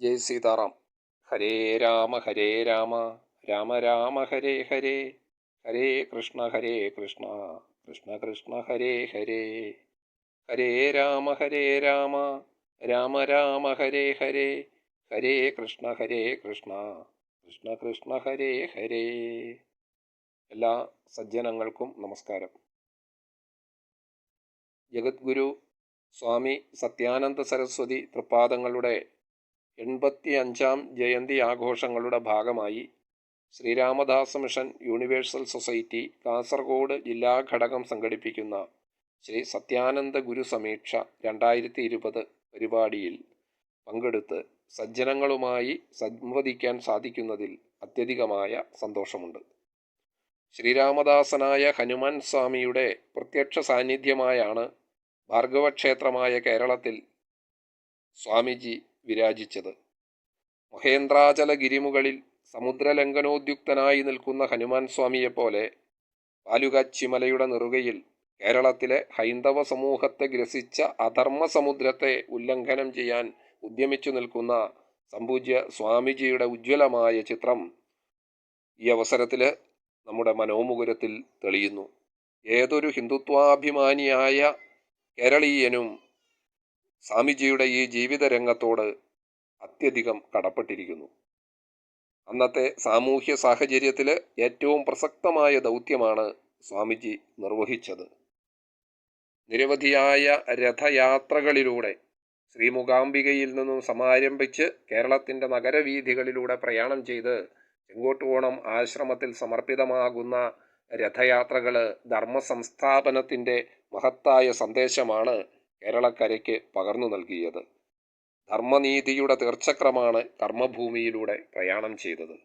ജയ് സീതാറാം. ഹരേ രാമ ഹരേ രാമ. രാമ രാമ ഹരേ ഹരേ. ഹരേ കൃഷ്ണ ഹരേ കൃഷ്ണ. കൃഷ്ണ കൃഷ്ണ ഹരേ ഹരേ. ഹരേ രാമ ഹരേ രാമ. രാമ രാമ ഹരേ ഹരേ. ഹരേ കൃഷ്ണ ഹരേ കൃഷ്ണ. കൃഷ്ണ കൃഷ്ണ ഹരേ ഹരേ. എല്ലാ സജ്ജനങ്ങൾക്കും നമസ്കാരം. ജഗദ്ഗുരു സ്വാമി സത്യാനന്ദ സരസ്വതി തൃപ്പാദങ്ങളുടെ എൺപത്തി അഞ്ചാം ജയന്തി ആഘോഷങ്ങളുടെ ഭാഗമായി Sreeramadasa mission universal society Kasaragod ജില്ലാ ഘടകം സംഘടിപ്പിക്കുന്ന ശ്രീ സത്യാനന്ദ ഗുരു സമീക്ഷ രണ്ടായിരത്തി ഇരുപത് പരിപാടിയിൽ പങ്കെടുത്ത് സജ്ജനങ്ങളുമായി സംവദിക്കാൻ സാധിക്കുന്നതിൽ അത്യധികമായ സന്തോഷമുണ്ട്. ശ്രീരാമദാസനായ ഹനുമാൻ സ്വാമിയുടെ പ്രത്യക്ഷ സാന്നിധ്യമായാണ് ഭാർഗവക്ഷേത്രമായ കേരളത്തിൽ സ്വാമിജി വിരാജിച്ചത്. മഹേന്ദ്രാചല ഗിരിമുകളിൽ സമുദ്രലംഘനോദ്യുക്തനായി നിൽക്കുന്ന ഹനുമാൻ സ്വാമിയെപ്പോലെ പാലുകാച്ചിമലയുടെ നെറുകയിൽ കേരളത്തിലെ ഹൈന്ദവ സമൂഹത്തെ ഗ്രസിച്ച അധർമ്മ സമുദ്രത്തെ ഉല്ലംഘനം ചെയ്യാൻ ഉദ്യമിച്ചു നിൽക്കുന്ന സമ്പൂജ്യ സ്വാമിജിയുടെ ഉജ്ജ്വലമായ ചിത്രം ഈ അവസരത്തിൽ നമ്മുടെ മനോമുകുരത്തിൽ തെളിയുന്നു. ഏതൊരു ഹിന്ദുത്വാഭിമാനിയായ കേരളീയനും സ്വാമിജിയുടെ ഈ ജീവിത രംഗത്തോട് അത്യധികം കടപ്പെട്ടിരിക്കുന്നു. അന്നത്തെ സാമൂഹ്യ സാഹചര്യത്തിൽ ഏറ്റവും പ്രസക്തമായ ദൗത്യമാണ് സ്വാമിജി നിർവഹിച്ചത്. നിരവധിയായ രഥയാത്രകളിലൂടെ ശ്രീമുഖാംബികയിൽ നിന്നും സമാരംഭിച്ച് കേരളത്തിന്റെ നഗരവീഥികളിലൂടെ പ്രയാണം ചെയ്ത് ചെങ്കോട്ടുകോണം ആശ്രമത്തിൽ സമർപ്പിതമാകുന്ന രഥയാത്രകൾ ധർമ്മ സംസ്ഥാപനത്തിന്റെ മഹത്തായ സന്ദേശമാണ് കേരളക്കരയ്ക്ക് പകർന്നു നൽകിയത്. ധർമ്മനീതിയുടെ തീർച്ചക്രമാണ് കർമ്മഭൂമിയിലൂടെ പ്രയാണം ചെയ്തത്.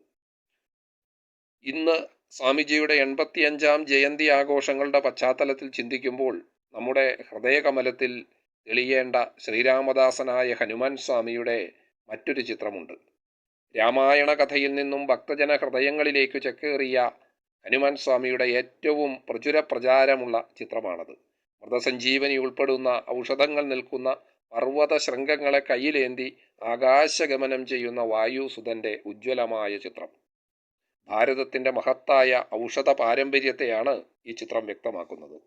ഇന്ന് സ്വാമിജിയുടെ എൺപത്തിയഞ്ചാം ജയന്തി ആഘോഷങ്ങളുടെ പശ്ചാത്തലത്തിൽ ചിന്തിക്കുമ്പോൾ നമ്മുടെ ഹൃദയകമലത്തിൽ തെളിയേണ്ട ശ്രീരാമദാസനായ ഹനുമാൻ സ്വാമിയുടെ മറ്റൊരു ചിത്രമുണ്ട്. രാമായണ കഥയിൽ നിന്നും ഭക്തജന ഹൃദയങ്ങളിലേക്ക് ചെക്കേറിയ ഹനുമാൻ സ്വാമിയുടെ ഏറ്റവും പ്രചുര പ്രചാരമുള്ള ചിത്രമാണത്. മൃതസഞ്ജീവനി ഉൾപ്പെടുന്ന ഔഷധങ്ങൾ നിൽക്കുന്ന പർവത ശൃംഗങ്ങളെ കയ്യിലേന്തി ആകാശഗമനം ചെയ്യുന്ന വായുസുതന്റെ ഉജ്ജ്വലമായ ചിത്രം. ഭാരതത്തിന്റെ മഹത്തായ ഔഷധ പാരമ്പര്യത്തെയാണ് ഈ ചിത്രം വ്യക്തമാക്കുന്നത്.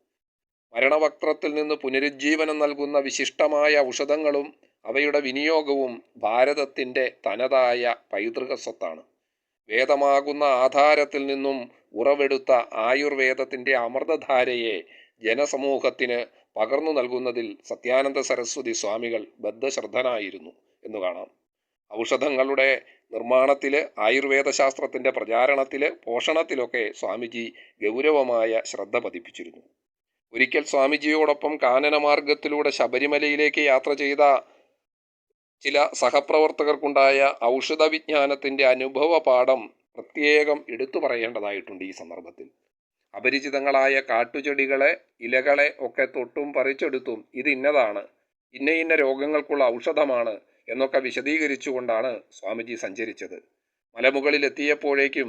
മരണവക്ത്രത്തിൽ നിന്ന് പുനരുജ്ജീവനം നൽകുന്ന വിശിഷ്ടമായ ഔഷധങ്ങളും അവയുടെ വിനിയോഗവും ഭാരതത്തിന്റെ തനതായ പൈതൃക സ്വത്താണ് വേദമാകുന്ന ആധാരത്തിൽ നിന്നും ഉറവെടുത്ത ആയുർവേദത്തിന്റെ അമൃതധാരയെ ജനസമൂഹത്തിന് പകർന്നു നൽകുന്നതിൽ സത്യാനന്ദ സരസ്വതി സ്വാമികൾ ബദ്ധശ്രദ്ധനായിരുന്നു എന്ന് കാണാം. ഔഷധങ്ങളുടെ നിർമ്മാണത്തിൽ ആയുർവേദ ശാസ്ത്രത്തിന്റെ പ്രചാരണത്തിൽ പോഷണത്തിലൊക്കെ സ്വാമിജി ഗൗരവമായ ശ്രദ്ധ പതിപ്പിച്ചിരുന്നു. ഒരിക്കൽ സ്വാമിജിയോടൊപ്പം കാനനമാർഗത്തിലൂടെ ശബരിമലയിലേക്ക് യാത്ര ചെയ്ത ചില സഹപ്രവർത്തകർക്കുണ്ടായ ഔഷധ വിജ്ഞാനത്തിന്റെ അനുഭവ പാഠം പ്രത്യേകം എടുത്തു പറയേണ്ടതായിട്ടുണ്ട് ഈ സന്ദർഭത്തിൽ. അപരിചിതങ്ങളായ കാട്ടുചെടികളെ ഇലകളെ ഒക്കെ തൊട്ടും പറിച്ചെടുത്തും ഇത് ഇന്നതാണ്. ഇന്ന ഇന്ന രോഗങ്ങൾക്കുള്ള ഔഷധമാണ് എന്നൊക്കെ വിശദീകരിച്ചുകൊണ്ടാണ് സ്വാമിജി സഞ്ചരിച്ചത്. മലമുകളിലെത്തിയപ്പോഴേക്കും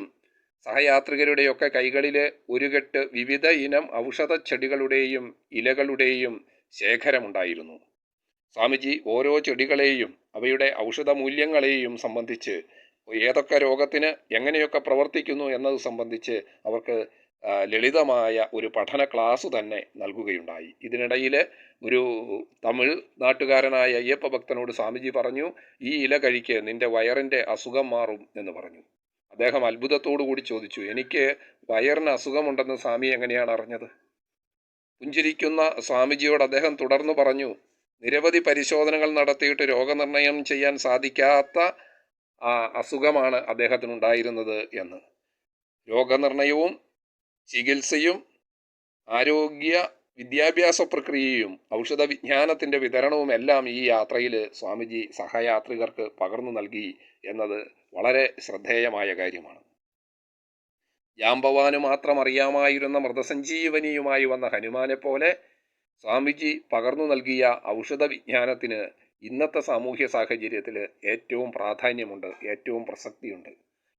സഹയാത്രികരുടെയൊക്കെ കൈകളിൽ ഒരു കെട്ട് വിവിധ ഇനം ഔഷധ ചെടികളുടെയും ഇലകളുടെയും ശേഖരമുണ്ടായിരുന്നു. സ്വാമിജി ഓരോ ചെടികളെയും അവയുടെ ഔഷധ മൂല്യങ്ങളെയും സംബന്ധിച്ച് ഏതൊക്കെ രോഗത്തിന് എങ്ങനെയൊക്കെ പ്രവർത്തിക്കുന്നു എന്നത് സംബന്ധിച്ച് അവർക്ക് ലളിതമായ ഒരു പഠന ക്ലാസ് തന്നെ നൽകുകയുണ്ടായി. ഇതിനിടയിൽ ഒരു തമിഴ് നാട്ടുകാരനായ അയ്യപ്പ ഭക്തനോട് സ്വാമിജി പറഞ്ഞു ഈ ഇല കഴിക്ക് നിന്റെ വയറിന്റെ അസുഖം മാറും എന്ന് പറഞ്ഞു. അദ്ദേഹം അത്ഭുതത്തോടു കൂടി ചോദിച്ചു എനിക്ക് വയറിന് അസുഖമുണ്ടെന്ന് സ്വാമി എങ്ങനെയാണ് അറിഞ്ഞത്? പുഞ്ചിരിക്കുന്ന സ്വാമിജിയോട് അദ്ദേഹം തുടർന്നു പറഞ്ഞു നിരവധി പരിശോധനകൾ നടത്തിയിട്ട് രോഗനിർണയം ചെയ്യാൻ സാധിക്കാത്ത അസുഖമാണ് അദ്ദേഹത്തിനുണ്ടായിരുന്നത് എന്ന്. രോഗനിർണയവും ചികിത്സയും ആരോഗ്യ വിദ്യാഭ്യാസ പ്രക്രിയയും ഔഷധ വിജ്ഞാനത്തിന്റെ വിതരണവും എല്ലാം ഈ യാത്രയിൽ സ്വാമിജി സഹയാത്രികർക്ക് പകർന്നു നൽകി എന്നത് വളരെ ശ്രദ്ധേയമായ കാര്യമാണ്. ജാമ്പവാന് മാത്രം അറിയാമായിരുന്ന മൃതസഞ്ജീവനിയുമായി വന്ന ഹനുമാനെ പോലെ സ്വാമിജി പകർന്നു നൽകിയ ഔഷധ വിജ്ഞാനത്തിന് ഇന്നത്തെ സാമൂഹ്യ സാഹചര്യത്തിൽ ഏറ്റവും പ്രാധാന്യമുണ്ട് ഏറ്റവും പ്രസക്തിയുണ്ട്.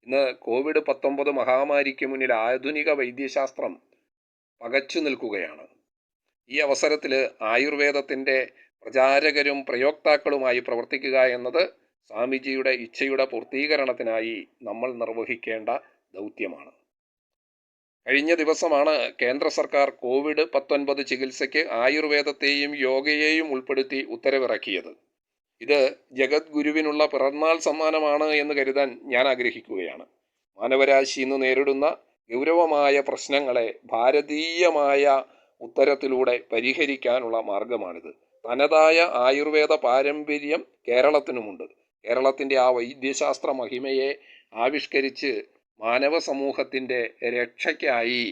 ഇന്ന് കോവിഡ് പത്തൊമ്പത് മഹാമാരിക്ക് മുന്നിൽ ആധുനിക വൈദ്യശാസ്ത്രം പകച്ചു നിൽക്കുകയാണ്. ഈ അവസരത്തിൽ ആയുർവേദത്തിന്റെ പ്രചാരകരും പ്രയോക്താക്കളുമായി പ്രവർത്തിക്കുക എന്നത് സ്വാമിജിയുടെ ഇച്ഛയുടെ പൂർത്തീകരണത്തിനായി നമ്മൾ നിർവഹിക്കേണ്ട ദൗത്യമാണ്. കഴിഞ്ഞ ദിവസമാണ് കേന്ദ്ര സർക്കാർ കോവിഡ് പത്തൊൻപത് ചികിത്സയ്ക്ക് ആയുർവേദത്തെയും യോഗയെയും ഉൾപ്പെടുത്തി ഉത്തരവിറക്കിയത്. ഇത് ജഗദ്ഗുരുവിനുള്ള പിറന്നാൾ സമ്മാനമാണ് എന്ന് കരുതാൻ ഞാൻ ആഗ്രഹിക്കുകയാണ്. മാനവരാശി ഇന്ന് നേരിടുന്ന ഗൗരവമായ പ്രശ്നങ്ങളെ ഭാരതീയമായ ഉത്തരത്തിലൂടെ പരിഹരിക്കാനുള്ള മാർഗമാണിത്. തനതായ ആയുർവേദ പാരമ്പര്യം കേരളത്തിനുമുണ്ട്. കേരളത്തിന്റെ ആ വൈദ്യശാസ്ത്ര മഹിമയെ ആവിഷ്കരിച്ച് മാനവ സമൂഹത്തിന്റെ രക്ഷയ്ക്കായി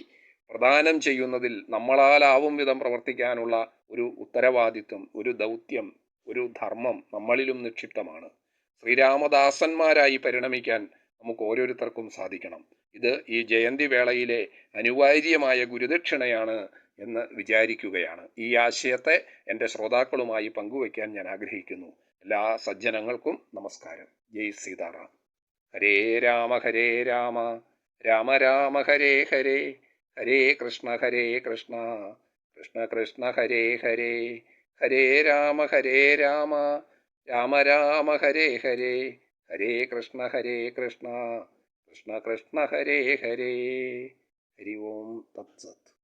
പ്രദാനം ചെയ്യുന്നതിൽ നമ്മളാലാവും വിധം പ്രവർത്തിക്കാനുള്ള ഒരു ഉത്തരവാദിത്വം ഒരു ദൗത്യം ഒരു ധർമ്മം നമ്മളിലും നിക്ഷിപ്തമാണ്. ശ്രീരാമദാസന്മാരായി പരിണമിക്കാൻ നമുക്ക് ഓരോരുത്തർക്കും സാധിക്കണം. ഇത് ഈ ജയന്തി വേളയിലെ അനിവാര്യമായ ഗുരുദക്ഷിണയാണ് എന്ന് വിചാരിക്കുകയാണ്. ഈ ആശയത്തെ എന്റെ ശ്രോതാക്കളുമായി പങ്കുവയ്ക്കാൻ ഞാൻ ആഗ്രഹിക്കുന്നു. എല്ലാ സജ്ജനങ്ങൾക്കും നമസ്കാരം. ജയ് സീതാറാം. ഹരേ രാമ ഹരേ രാമ. രാമ രാമ ഹരേ ഹരേ. ഹരേ കൃഷ്ണ ഹരേ കൃഷ്ണ. കൃഷ്ണ കൃഷ്ണ ഹരേ ഹരേ. ഹരേ രാമ ഹരേ രാമ. രാമ രാമ ഹരേ ഹരേ. ഹരേ കൃഷ്ണ ഹരേ കൃഷ്ണ. കൃഷ്ണ കൃഷ്ണ ഹരേ ഹരേ. ഹരി ഓം തത്സത്.